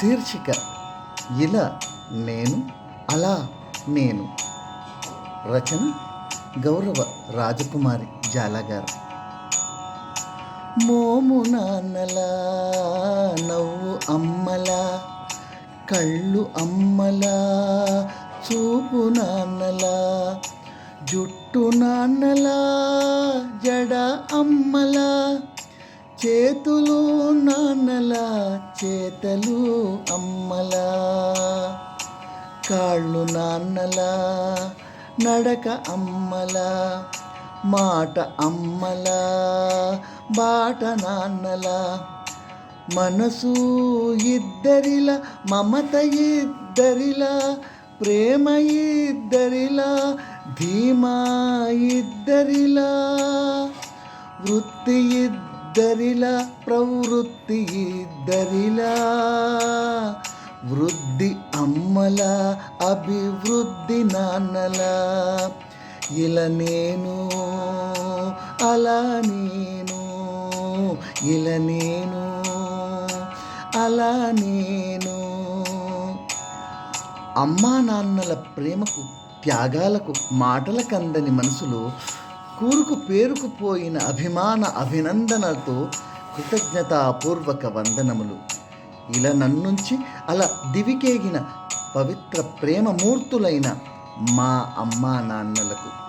శీర్షిక. ఇలా నేను అలా నేను. రచన గౌరవ రాజకుమారి జాలగారు మోము నాన్నలా నవ్వు అమ్మలా కళ్ళు అమ్మలా చూపు నాన్నలా జుట్టు నాన్నలా జడ అమ్మలా. చేతులు నాన్నలా చేతలు అమ్మలా. కాళ్ళు నాన్నలా నడక అమ్మలా. మాట అమ్మలా బాట నాన్నలా. మనసు ఇద్దరిల మమత ఇద్దరిల ప్రేమ ఇద్దరిల ధీమా ఇద్దరిల. వృత్తి ఇద్దరిలా ప్రవృత్తి ఇద్దరిలా వృద్ధి అమ్మల అభివృద్ధి నాన్నలా. ఇలా నేను అలా నేను ఇలా నేను అలా నేను. అమ్మా నాన్నల ప్రేమకు త్యాగాలకు మాటలకు అందని మనసులో కూరుకు పేరుకుపోయిన అభిమాన అభినందనలతో కృతజ్ఞతాపూర్వక వందనములు. ఇలా నన్నుంచి అలా దివికేగిన పవిత్ర ప్రేమమూర్తులైన మా అమ్మా నాన్నలకు.